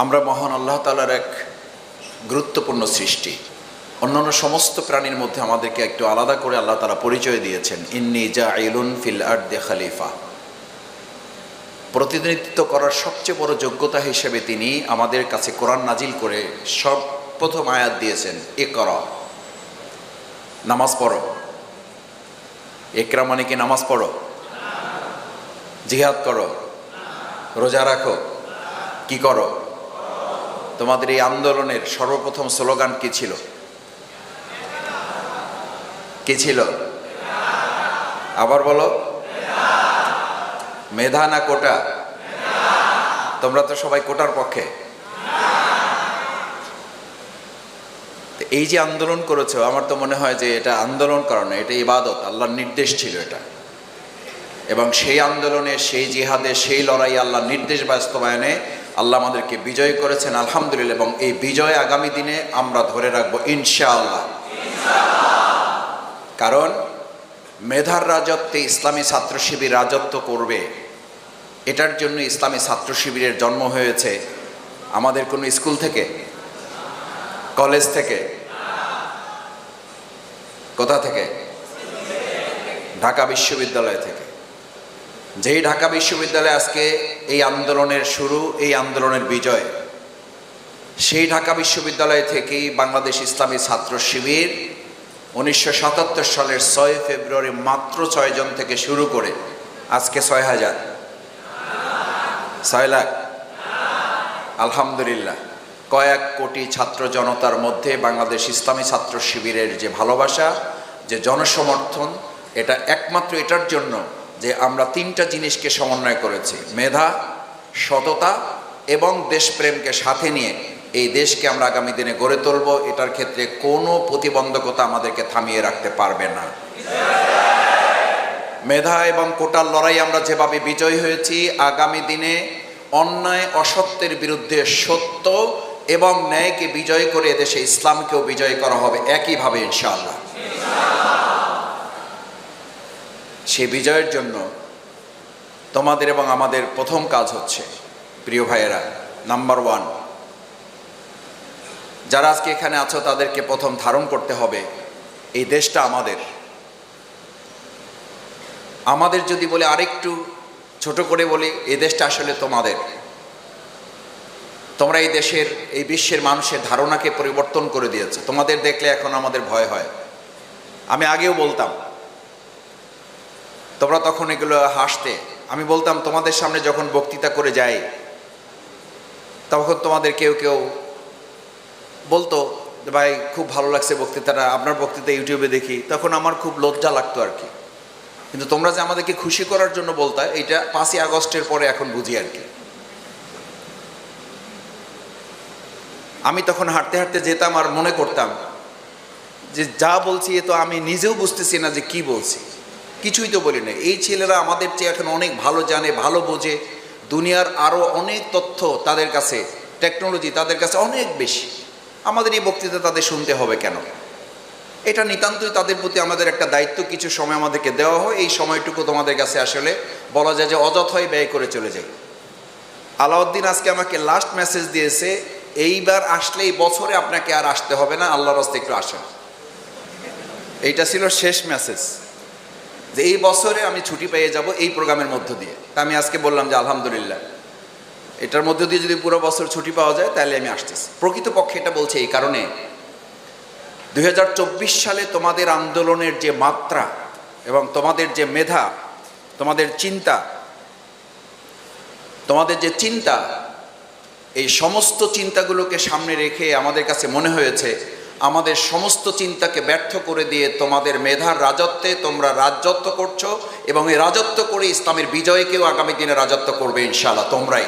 আমরা মহান আল্লাহ তালার এক গুরুত্বপূর্ণ সৃষ্টি। অন্যান্য সমস্ত প্রাণীর মধ্যে আমাদেরকে একটু আলাদা করে আল্লাহ তালা পরিচয় দিয়েছেন। ইন্নি জা ইলুন ফিল আর দে খালিফা। প্রতিনিধিত্ব করার সবচেয়ে বড় যোগ্যতা হিসেবে তিনি আমাদের কাছে কোরআন নাজিল করে সব প্রথম আয়াত দিয়েছেন এ কর নামাজ পড়ো। একরা মানে কি? নামাজ পড়ো। জিহাদ করো। রোজা রাখো। কি করো? তোমাদের এই আন্দোলনের সর্বপ্রথম স্লোগান কি ছিল? কি ছিল? আবার বলো। মেধা না কোটা? তোমরা তো সবাই কোটার পক্ষে। এই যে আন্দোলন করেছ, আমার তো মনে হয় যে এটা আন্দোলন কারণে এটা ইবাদত, আল্লাহর নির্দেশ ছিল এটা। এবং সেই আন্দোলনে, সেই জিহাদে, সেই লড়াই আল্লাহর নির্দেশ বাস্তবায়নে আল্লাহ আমাদেরকে বিজয় করেছেন, আলহামদুলিল্লাহ, এবং এই বিজয় আগামী দিনে আমরা ধরে রাখব, ইনশাআল্লাহ। কারণ মেধার রাজত্বে ইসলামী ছাত্র শিবির রাজত্ব করবে, এটার জন্য ইসলামী ছাত্র শিবিরের জন্ম হয়েছে আমাদের কোনো স্কুল থেকে? কলেজ থেকে? কোথা থেকে? ঢাকা বিশ্ববিদ্যালয় থেকে। যেই ঢাকা বিশ্ববিদ্যালয়ে আজকে এই আন্দোলনের শুরু, এই আন্দোলনের বিজয়, সেই ঢাকা বিশ্ববিদ্যালয় থেকেই বাংলাদেশ ইসলামী ছাত্র শিবির উনিশশো সাতাত্তর সালের ছয় ফেব্রুয়ারি মাত্র ছয়জন থেকে শুরু করে আজকে ছয় হাজার। ছয় লাখ। আলহামদুলিল্লাহ। কয়েক কোটি ছাত্র জনতার মধ্যে বাংলাদেশ ইসলামী ছাত্র শিবিরের যে ভালোবাসা, যে জনসমর্থন, এটা একমাত্র এটার জন্য যে আমরা তিনটা জিনিসকে সমন্বয় করেছি, মেধা, সততা এবং দেশপ্রেমকে সাথে নিয়ে এই দেশকে আমরা আগামী দিনে গড়ে তুলব, এটার ক্ষেত্রে কোনো প্রতিবন্ধকতা আমাদেরকে থামিয়ে রাখতে পারবে না। মেধা এবং কোটার লড়াই আমরা যেভাবে বিজয় হয়েছি, আগামী দিনে অন্যায়, অসত্যের বিরুদ্ধে সত্য এবং ন্যায়কে বিজয় করে এদেশে ইসলামকেও বিজয় করা হবে একইভাবে ইনশাআল্লাহ। সে বিজয়ের জন্য তোমাদের এবং আমাদের প্রথম কাজ হচ্ছে, প্রিয় ভাইয়েরা নাম্বার ওয়ান যারা আজকে এখানে আছো তাদেরকে প্রথম ধারণ করতে হবে, এই দেশটা আমাদের। আমাদের যদি বলে আরেকটু ছোট করে বলি, এই দেশটা আসলে তোমাদের। তোমরা এই দেশের, এই বিশ্বের মানুষের ধারণাকে পরিবর্তন করে দিয়েছে। তোমাদের দেখলে এখন আমাদের ভয় হয়। আমি আগেও বলতাম তোমরা তখন এগুলো হাসতে, আমি বলতাম, তোমাদের সামনে যখন বক্তৃতা করে যাই, তখন তোমাদের কেউ কেউ বলতো ভাই, খুব ভালো লাগছে বক্তৃতাটা, আপনার বক্তৃতা ইউটিউবে দেখি। তখন আমার খুব লজ্জা লাগতো আর কি। কিন্তু তোমরা যে আমাদেরকে খুশি করার জন্য বলতা, এইটা পাঁচই আগস্টের পরে এখন বুঝি আর কি। আমি তখন হাঁটতে হাঁটতে যেতাম আর মনে করতাম যে, যা বলছি এ তো আমি নিজেও বুঝতেছি না যে, কি বলছি। কিছুই তো বলি না এই ছেলেরা আমাদের চেয়ে এখন অনেক ভালো জানে, ভালো বোঝে। দুনিয়ার আরও অনেক তথ্য তাদের কাছে টেকনোলজি তাদের কাছে অনেক বেশি। আমাদের এই বক্তৃতা তাদের শুনতে হবে কেন? এটা নিতান্তই তাদের প্রতি আমাদের একটা দায়িত্ব। কিছু সময় আমাদেরকে দেওয়া হয়, এই সময়টুকু তোমাদের কাছে আসলে বলা যায় যে অযথই ব্যয় করে চলে যায় আলাউদ্দিন আজকে আমাকে লাস্ট মেসেজ দিয়েছে, এইবার আসলে এই বছরে আপনাকে আর আসতে হবে না, আল্লাহর রাস্তে একটু আসেন। এইটা ছিল শেষ মেসেজ যে এই বছরে আমি ছুটি পেয়ে যাব এই প্রোগ্রামের মধ্য দিয়ে। তা আমি আজকে বললাম যে আলহামদুলিল্লাহ। এটার মধ্য দিয়ে যদি পুরো বছর ছুটি পাওয়া যায়, তাহলে আমি আসতেছি। প্রকৃতপক্ষে এটা বলছে এই কারণে দু হাজার চব্বিশ সালে তোমাদের আন্দোলনের যে মাত্রা এবং তোমাদের যে মেধা, তোমাদের চিন্তা, তোমাদের যে চিন্তা, এই সমস্ত চিন্তাগুলোকে সামনে রেখে আমাদের কাছে মনে হয়েছে আমাদের সমস্ত চিন্তাকে ব্যর্থ করে দিয়ে তোমাদের মেধার রাজত্বে তোমরা রাজত্ব করছ এবং এই রাজত্ব করে ইসলামের বিজয়কেও আগামী দিনে রাজত্ব করবে ইনশাআল্লাহ, তোমরাই।